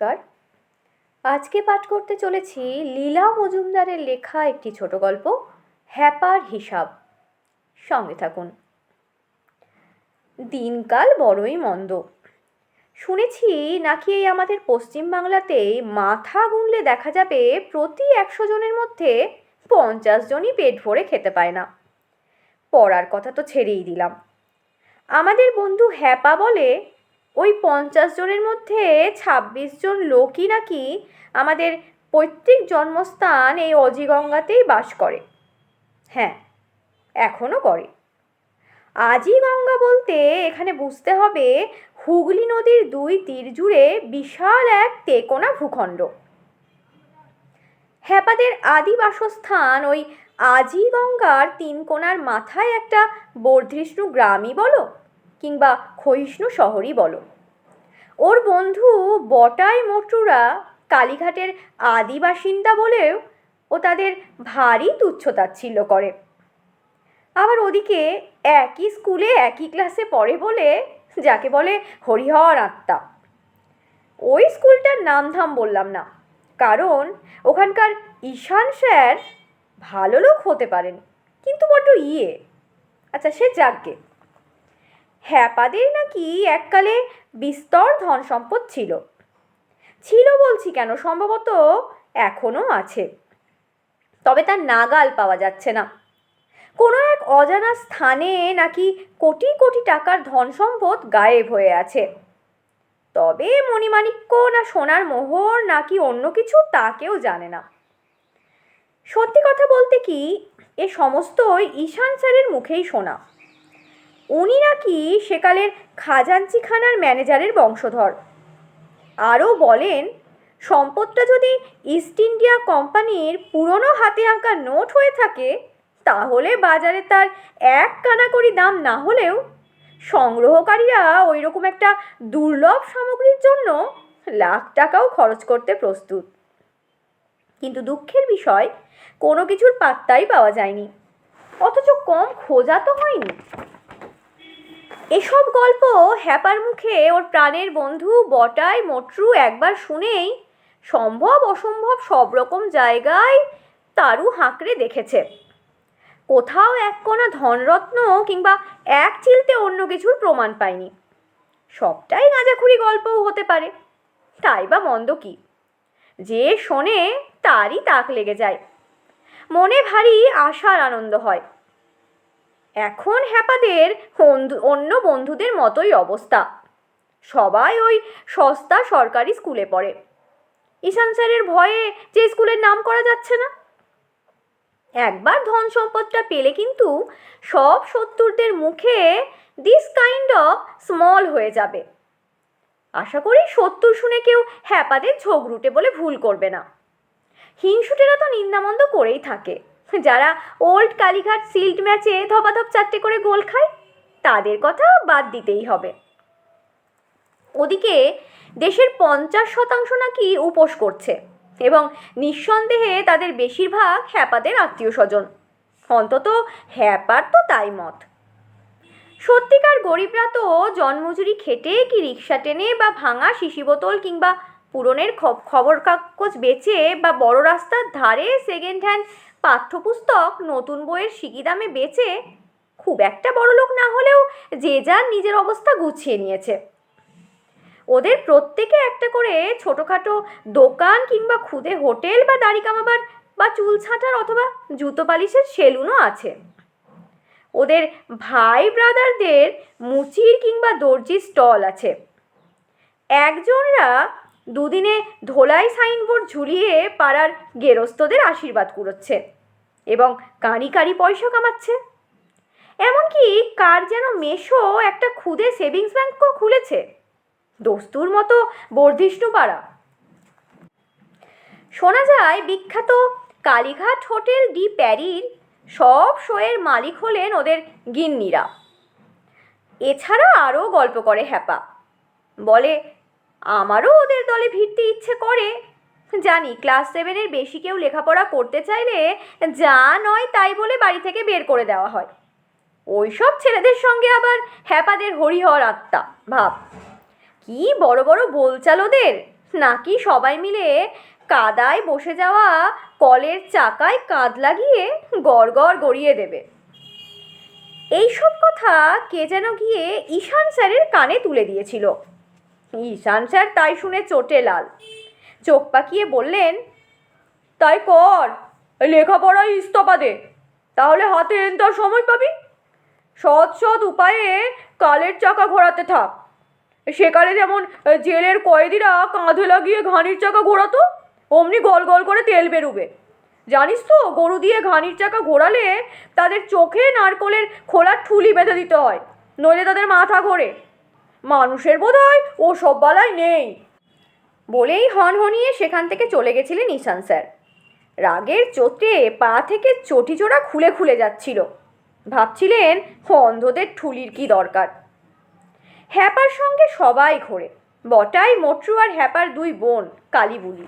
নমস্কার। আজকে পাঠ করতে চলেছি লীলা মজুমদারের লেখা একটি ছোট গল্প, হ্যাপার হিসাব। সঙ্গে থাকুন। দিনকাল বড়ই মন্দ। শুনেছি নাকি এই আমাদের পশ্চিমবাংলাতে মাথা গুনলে দেখা যাবে প্রতি একশো জনের মধ্যে পঞ্চাশ জনই পেট ভরে খেতে পায় না। পড়ার কথা তো ছেড়েই দিলাম। আমাদের বন্ধু হ্যাপা বলে ওই পঞ্চাশ জনের মধ্যে ছাব্বিশ জন লোকই নাকি আমাদের পৈতৃক জন্মস্থান এই অজিগঙ্গাতেই বাস করে। হ্যাঁ এখনও করে। আজি গঙ্গা বলতে এখানে বুঝতে হবে হুগলি নদীর দুই তীর জুড়ে বিশাল এক তেকোনা ভূখণ্ড। হ্যাপাদের আদি বাসস্থান ওই আজি গঙ্গার তিন কোণার মাথায় একটা বর্ধিষ্ণু গ্রামই বলো? কিংবা ক্ষয়িষ্ণু শহরই বলো। ওর বন্ধু বটাই মটুরা কালীঘাটের আদি বাসিন্দা বলেও ও তাদের ভারী তুচ্ছতাচ্ছিল্য করে। আবার ওদিকে একই স্কুলে একই ক্লাসে পড়ে বলে যাকে বলে হরিহর আত্মা। ওই স্কুলটার নাম ধাম বললাম না, কারণ ওখানকার ঈশান স্যার ভালো লোক হতে পারেন, কিন্তু বড্ড ইয়ে। আচ্ছা সে যাকগে হ্যাপাদের নাকি এককালে বিস্তর ধন সম্পদ ছিল। ছিল বলছি কেন? সম্ভবত এখনও আছে। তবে তার নাগাল পাওয়া যাচ্ছে না। কোনো এক অজানা স্থানে নাকি কোটি কোটি টাকার ধন সম্পদ গায়েব হয়ে আছে। তবে মণিমাণিক্য না সোনার মোহর নাকি অন্য কিছু তা কেউ জানে না। সত্যি কথা বলতে কি, এ সমস্তই ঈশান স্যারের মুখেই শোনা উনি নাকি সেকালের খাজাঞ্চিখানার ম্যানেজারের বংশধর। আরও বলেন, সম্পদটা যদি ইস্ট ইন্ডিয়া কোম্পানির পুরনো হাতে আঁকা নোট হয়ে থাকে, তাহলে বাজারে তার এক কানাকড়ি দাম না হলেও সংগ্রহকারীরা ওই রকম একটা দুর্লভ সামগ্রীর জন্য লাখ টাকাও খরচ করতে প্রস্তুত। কিন্তু দুঃখের বিষয়, কোনো কিছুর পাত্তাই পাওয়া যায়নি। অথচ কম খোঁজা তো হয়নি। এসব গল্প হ্যাপার মুখে ওর প্রাণের বন্ধু বটাই মটরু একবার শুনেই সম্ভব অসম্ভব সব রকম জায়গায় তারু হাঁকড়ে দেখেছে। কোথাও এক কোনা ধনরত্ন কিংবা এক চিলতে অন্য কিছুর প্রমাণ পায়নি। সবটাই গাঁজাখুরি গল্পও হতে পারে, তাই বা মন্দ কি? যে শোনে তারই তাক লেগে যায়। মনে ভারী আশার আনন্দ হয়। এখন হ্যাপাদের অন্য বন্ধুদের মতোই অবস্থা। সবাই ওই সস্তা সরকারি স্কুলে পড়ে। ঈশান স্যারের ভয়ে যে স্কুলের নাম করা যাচ্ছে না। একবার ধন সম্পদটা পেলে কিন্তু সব শত্রুদের মুখে দিস কাইন্ড অফ স্মল হয়ে যাবে। আশা করি সত্তর শুনে কেউ হ্যাপাদের ঝগড়ুটে বলে ভুল করবে না। হিংসুটেরা তো নিন্দামন্দ করেই থাকে। যারা ওল্ড কালীঘাট সিল্ড ম্যাচে ধপাধপ চারটে করে গোল খায়, তাদের কথা বাদ দিতেই হবে। ওদিকে দেশের পঞ্চাশ শতাংশ নাকি উপোস করছে এবং নিঃসন্দেহে তাদের বেশিরভাগ হ্যাপাদের আত্মীয় স্বজন অন্তত হ্যাপার তো তাই মত। সত্যিকার গরিবরা তো জন্মজুরি খেটে কি রিক্সা টেনে বা ভাঙা শিশি বোতল কিংবা পুরনের খবর কাগজ বেচে বা বড় রাস্তার ধারে সেকেন্ড হ্যান্ড পাঠ্যপুস্তক নতুন বইয়ের সিকি দামে বেচে খুব একটা বড় লোক না হলেও যে যার নিজের অবস্থা গুছিয়ে নিয়েছে। ওদের প্রত্যেকে একটা করে ছোটোখাটো দোকান কিংবা খুদে হোটেল বা দাড়ি কামাবার বা চুল ছাঁটার অথবা জুতো পালিশের সেলুনও আছে। ওদের ভাই ব্রাদারদের মুচির কিংবা দর্জির স্টল আছে। একজনরা দুদিনে ধোলাই সাইনবোর্ড ঝুলিয়ে পাড়ার গেরস্তদের আশীর্বাদ কুড়োচ্ছে। এবং কারি কারি পয়সা কামাচ্ছে। এমনকি কার যেন মেশো একটা খুদে সেভিংস ব্যাঙ্কও খুলেছে। দস্তুর মতো বর্ধিষ্ণু পাড়া শোনা যায়, বিখ্যাত কালীঘাট হোটেল ডি প্যারির সব শোয়ের মালিক হলেন ওদের গিন্নিরা। এছাড়া আরও গল্প করে হ্যাপা। বলে, আমারও ওদের দলে ভিড়তে ইচ্ছে করে। জানি ক্লাস সেভেনের বেশি কেউ লেখাপড়া করতে চাইলে যা নয় তাই বলে বাড়ি থেকে বের করে দেওয়া হয়। ওইসব ছেলেদের সঙ্গে আবার হ্যাপাদের হরিহর আত্মা, ভাব। কি বড় বড় বলচাল ওদের? নাকি সবাই মিলে কাদায় বসে যাওয়া কলের চাকায় কাঁধ লাগিয়ে গড় গড় গড়িয়ে দেবে? এইসব কথা কে যেন গিয়ে ঈশান স্যারের কানে তুলে দিয়েছিল। ঈশান স্যার তাই শুনে চোটে লাল। চোখ পাকিয়ে বললেন, তাই কর লেখাপড়ায় ইস্তফা দে তাহলে হাতে এনতার সময় পাবি। সৎ সৎ উপায়ে কালের চাকা ঘোরাতে থাক। সেকালে যেমন জেলের কয়েদিরা কাঁধে লাগিয়ে ঘানির চাকা ঘোরাতো, অমনি গল গল করে তেল বেরুবে। জানিস তো, গরু দিয়ে ঘানির চাকা ঘোরালে তাদের চোখে নারকলের খোলার ঠুলি বেঁধে দিতে হয়, নইলে তাদের মাথা ঘোরে। মানুষের বোধ হয় ও সব বালাই নেই। বলেই হনহনিয়ে সেখান থেকে চলে গেছিলেন ঈশান স্যার। রাগের চোটে পা থেকে চটিজোড়া খুলে খুলে যাচ্ছিল। ভাবছিলেন অন্ধদের ঠুলির কি দরকার। হ্যাপার সঙ্গে সবাই ঘোরে, বটাই, মোটরু আর হ্যাপার দুই বোন কালীবুলি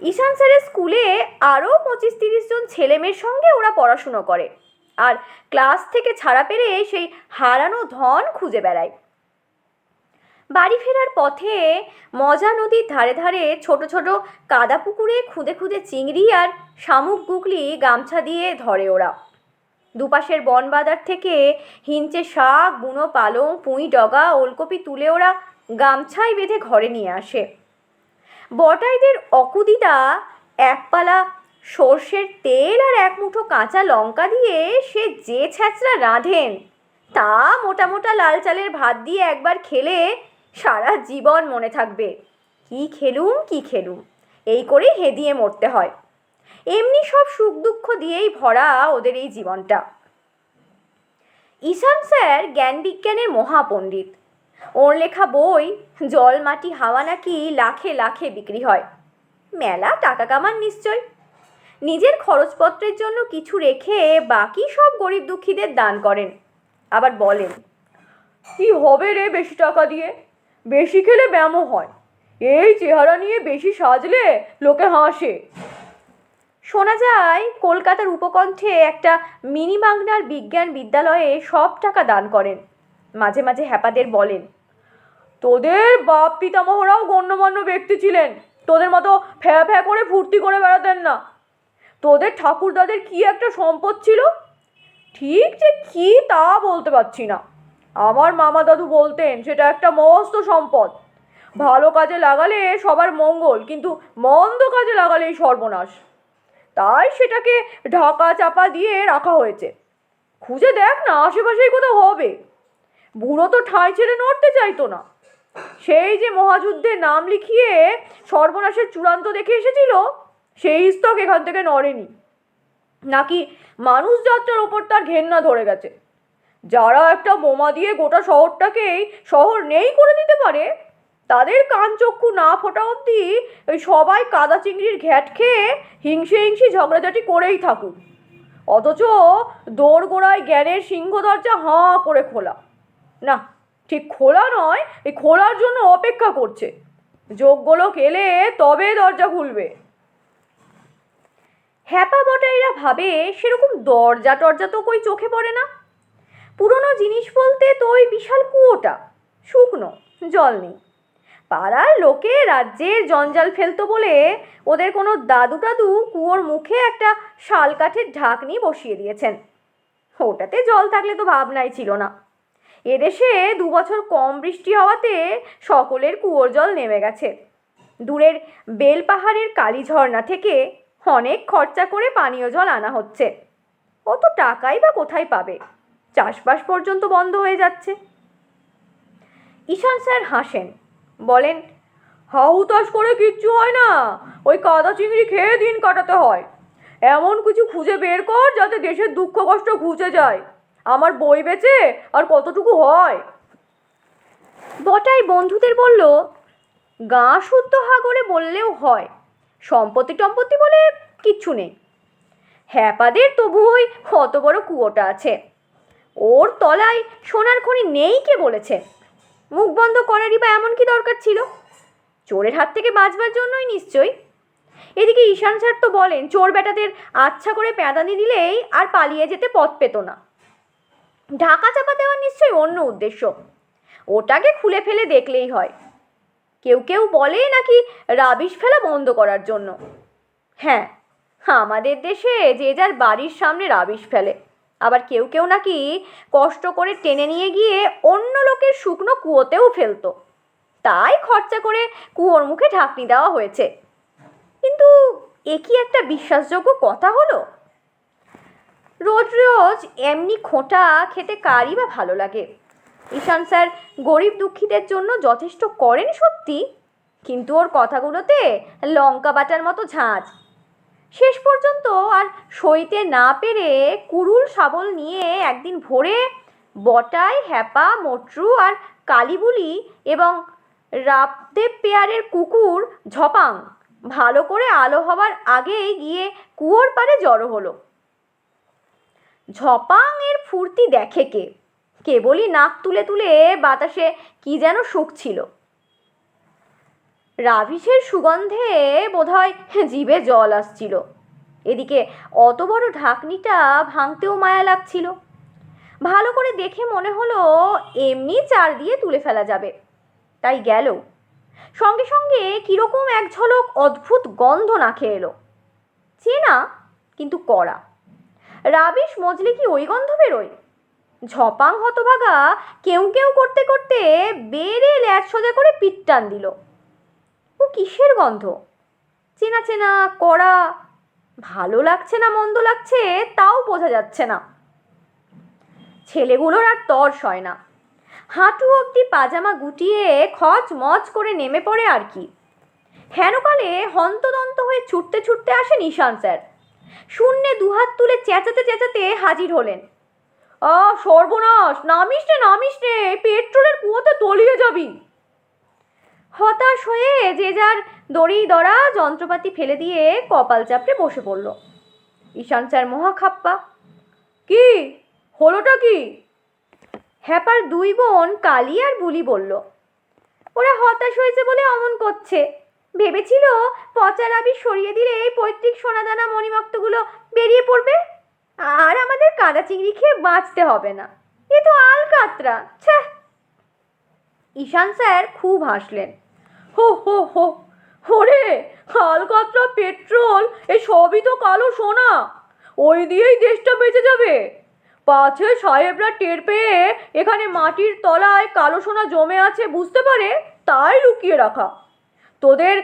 ঈশান স্যারের স্কুলে আরও পঁচিশ তিরিশ জন ছেলেমেয়ের সঙ্গে ওরা পড়াশুনো করে। আর ক্লাস থেকে ছাড়া পেলে সেই হারানো ধন খুঁজে বেড়ায়। বাড়ি ফেরার পথে মজা নদীর ধারে ধারে ছোট ছোট কাদা পুকুরে খুদে খুদে চিংড়ি আর শামুক গুগলি গামছা দিয়ে ধরে ওরা। দুপাশের বনবাজার থেকে হিঞ্চে শাক, বুনো পালং, পুঁই ডগা, ওলকপি তুলে ওরা গামছায় বেঁধে ঘরে নিয়ে আসে। বটাইদের অকুদিদা একপালা সর্ষের তেল আর এক মুঠো কাঁচা লঙ্কা দিয়ে সে যে ছ্যাঁচড়া রাঁধেন, তা মোটা মোটা লাল চালের ভাত দিয়ে একবার খেলে সারা জীবন মনে থাকবে। কি খেলুম কি খেলুম। এই করেই হেদিয়ে মরতে হয়। এমনি সব সুখ দুঃখ দিয়েই ভরা ওদের এই জীবনটা। ঈশান স্যার জ্ঞান বিজ্ঞানের মহাপণ্ডিত। ওর লেখা বই, জল, মাটি, হাওয়া নাকি লাখে লাখে বিক্রি হয়। মেলা টাকা কামান নিশ্চয়। নিজের খরচপত্রের জন্য কিছু রেখে বাকি সব গরিব দুঃখীদের দান করেন। আবার বলেন, কি হবে রে বেশি টাকা দিয়ে? বেশি খেলে ব্যায়ামও হয়। এই চেহারা নিয়ে বেশি সাজলে লোকে হাসে। শোনা যায়, কলকাতার উপকণ্ঠে একটা মিনি বাংলার বিজ্ঞান বিদ্যালয়ে সব টাকা দান করেন। মাঝে মাঝে হ্যাপাদের বলেন, তোদের বাপ পিতামহরাও গণ্যমান্য ব্যক্তি ছিলেন। তোদের মতো ফ্যা ফ্যা করে ফুর্তি করে বেড়াতেন না। তোদের ঠাকুরদাদের কি একটা সম্পদ ছিল? ঠিক যে কি তা বলতে পারছি না। আমার মামা দাদু বলতেন, সেটা একটা মস্ত সম্পদ। ভালো কাজে লাগালে সবার মঙ্গল, কিন্তু মন্দ কাজে লাগালেই সর্বনাশ। তাই সেটাকে ঢাকা চাপা দিয়ে রাখা হয়েছে। খুঁজে দেখ না, আশেপাশেই কোথাও হবে। বুড়ো তো ঠাঁই ছেড়ে নড়তে চাইতো না। সেই যে মহাযুদ্ধে নাম লিখিয়ে সর্বনাশের চূড়ান্ত দেখে এসেছিল, সেই স্তক এখান থেকে নড়েনি। নাকি মানুষ যাত্রার ওপর তার ঘেন্না ধরে গেছে। যারা একটা বোমা দিয়ে গোটা শহরটাকেই শহর নেই করে দিতে পারে, তাদের কান চক্ষু না ফোটা অবধি ওই সবাই কাদা চিংড়ির ঘ্যাট খেয়ে হিংসে হিংসি ঝগড়াঝাটি করেই থাকুক। অথচ দৌড় গোড়ায় জ্ঞানের সিংহ দরজা হাঁ করে খোলা। না, ঠিক খোলা নয়, এই খোলার জন্য অপেক্ষা করছে। যোগ্য লোক এলে তবে দরজা খুলবে। হ্যাপা বটাইরা ভাবে সেরকম দরজা টরজা তো কই চোখে পড়ে না। পুরনো জিনিস বলতে তো ওই বিশাল কুয়োটা। শুকনো, জল নেই। পাড়ার লোকে রাজ্যের জঞ্জাল ফেলতো বলে ওদের কোনো দাদু টাদু কুয়োর মুখে একটা শাল কাঠের ঢাকনি বসিয়ে দিয়েছেন। ওটাতে জল থাকলে তো ভাবনাই ছিল না। এদেশে দু বছর কম বৃষ্টি হওয়াতে সকলের কুয়োর জল নেমে গেছে। দূরের বেল পাহাড়ের কালী ঝর্ণা থেকে অনেক খরচা করে পানীয় জল আনা হচ্ছে। অত টাকাই বা কোথায় পাবে? চাষবাস পর্যন্ত বন্ধ হয়ে যাচ্ছে। ঈশান স্যার হাসেন, বলেন হাহুতাশ করে কিচ্ছু হয় না, ওই কাদা চিংড়ি খেয়ে দিন কাটাতে হয়। এমন কিছু খুঁজে বের কর যাতে দেশের দুঃখ কষ্ট ঘুচে যায়। আমার বই বেচে আর কতটুকু হয়? বটাই বন্ধুদের বলল, গা শুদ্ধ হা করে বললেও হয়, সম্পত্তি টম্পত্তি বলে কিচ্ছু নেই। হ্যাপাদের তবু ওই অত বড় কুয়োটা আছে। ওর তলায় সোনার খনি নেই কে বলেছে? মুখ বন্ধ করারই বা এমন কি দরকার ছিল? চোরের হাত থেকে বাঁচবার জন্যই নিশ্চয়ই। এদিকে ঈশান স্যার তো বলেন, চোর বেটাদের আচ্ছা করে প্যাদানি দিলেই আর পালিয়ে যেতে পথ পেত না। ঢাকা চাপা দেওয়ার নিশ্চয়ই অন্য উদ্দেশ্য। ওটাকে খুলে ফেলে দেখলেই হয়। কেউ কেউ বলে নাকি রাবিশ ফেলা বন্ধ করার জন্য। হ্যাঁ আমাদের দেশে যে যার বাড়ির সামনে রাবিশ ফেলে। আবার কেউ কেউ নাকি কষ্ট করে টেনে নিয়ে গিয়ে অন্য লোকের শুকনো কুয়োতেও ফেলতো। তাই খরচা করে কুয়োর মুখে ঢাকনি দেওয়া হয়েছে। কিন্তু এ কি একটা বিশ্বাসযোগ্য কথা হলো? রোজ রোজ এমনি খোঁটা খেতে কারই বা ভালো লাগে? ঈশান স্যার গরিব দুঃখীদের জন্য যথেষ্ট করেন সত্যি। কিন্তু ওর কথাগুলোতে লঙ্কা বাটার মতো ঝাঁঝ শেষ পর্যন্ত আর সইতে না পেরে কুরুল শাবল নিয়ে একদিন ভোরে বটাই, হ্যাপা, মটরু আর কালিবুলি এবং রাপদেব পেয়ারের কুকুর ঝপাং ভালো করে আলো হবার আগেই গিয়ে কুয়োর পারে জড়ো হলো। ঝপাং এর ফুর্তি দেখে কে? কেবলই নাক তুলে তুলে বাতাসে কি যেন শুকছিল। রাভিসের সুগন্ধে বোধহয় জিভে জল আসছিল। এদিকে অত বড় ঢাকনিটা ভাঙতেও মায়া লাগছিল। ভালো করে দেখে মনে হলো এমনি চার দিয়ে তুলে ফেলা যাবে। তাই গেল। সঙ্গে সঙ্গে কীরকম এক ঝলক অদ্ভুত গন্ধ নাকে এলো। চেনা, কিন্তু কড়া। রাবিশ মজলে কি ওই গন্ধ বেরোয়? ঝপাং হতভাগা কেউ কেউ করতে করতে বেড়ে ল্যাচ সোজা করে পিট টান দিল। কিসের গন্ধ? চেনা চেনা, কড়া, ভালো লাগছে না, মন্দ লাগছে, তাও বোঝা যাচ্ছে না। ছেলেগুলোর আর তর সয় না। হাঁটু অবধি পাজামা গুটিয়ে খচ মচ করে নেমে পড়ে আর কি। হেনকালে হন্তদন্ত হয়ে ছুটতে ছুটতে আসে নিশান স্যার। শূন্যে দুহাত তুলে চেঁচাতে চেঁচাতে হাজির হলেন। আ সর্বনাশ! নামিস রে নামিস রে! পেট্রোলের কুয়োতে তলিয়ে যাবি! হতাশ হয়ে যে যার দড়ি দড়া যন্ত্রপাতি ফেলে দিয়ে কপাল চাপড়ে বসে পড়ল। ঈশান স্যার মহাখাপ্পা কি? হলোটা কি? হ্যাপার দুই বোন কালি আর বুলি বলল, ওরা হতাশ হয়েছে বলে অমন করছে। ভেবেছিল পচা রাবি সরিয়ে দিলে এই পৈতৃক সোনাদানা মণিমক্তগুলো বেরিয়ে পড়বে? আর আমাদের কাদা চিংড়ি খেয়ে বাঁচতে হবে না। এ তো আলকাতরা, ছ্যাঃ! ঈশান স্যার খুব হাসলেন। হো হো হো। ওরে আলকাতরা পেট্রোল, এ সবই তো কালো সোনা। ওই দিয়েই দেশটা বেঁচে যাবে। পাছে সাহেবরা টের পেয়ে এখানে মাটির তলায় কালো সোনা জমে আছে, বুঝতে পারে? তাই লুকিয়ে রাখা। তোদের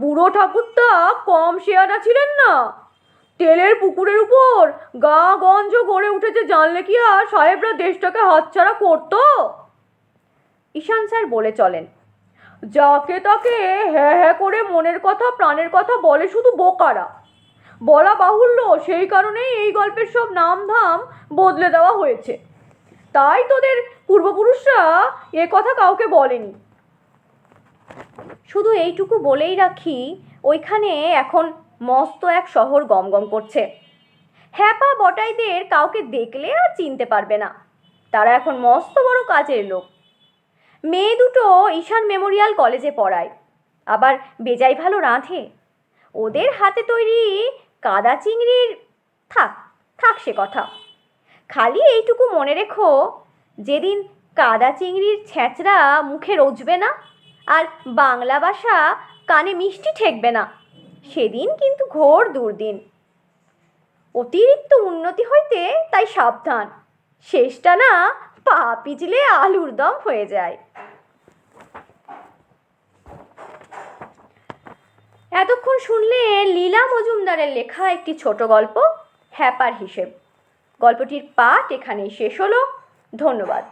বুড়ো ঠাকুরটা কম শেয়ানা ছিলেন না? তেলের পুকুরের উপর গা গঞ্জ গড়ে উঠেছে, জানলে কি আর সাহেবরা দেশটাকে হাতছাড়া করতো? ঈশান স্যার বলে চলেন। যাকে তাকে হ্যাঁ হ্যাঁ করে মনের কথা, প্রাণের কথা বলে শুধু বোকারা। বলা বাহুল্য, সেই কারণেই এই গল্পের সব নাম ধাম বদলে দেওয়া হয়েছে। তাই তোদের পূর্বপুরুষরা এ কথা কাউকে বলেনি। শুধু এইটুকু বলেই রাখি, ওইখানে এখন মস্ত এক শহর গমগম করছে। হ্যাপা বটাইদের কাউকে দেখলে আর চিনতে পারবে না। তারা এখন মস্ত বড় কাজের লোক। মেয়ে দুটো ঈশান মেমোরিয়াল কলেজে পড়ায়। আবার বেজায় ভালো রাঁধে। ওদের হাতে তৈরি কাদা চিংড়ির থাক থাক সে কথা। খালি এইটুকু মনে রেখো, যেদিন কাদা চিংড়ির ছ্যাঁচড়া মুখে রোজবে না আর বাংলা ভাষা কানে মিষ্টি ঠেকবে না, সেদিন কিন্তু ঘোর দুর্দিন। অতিরিক্ত উন্নতি হইতে তাই সাবধান। শেষটা না পা পিছলে আলুর দম হয়ে যায়। এতক্ষণ শুনলে লীলা মজুমদারের লেখা একটি ছোট গল্প, হ্যাপার হিসেব। গল্পটির পাঠ এখানেই শেষ হলো। ধন্যবাদ।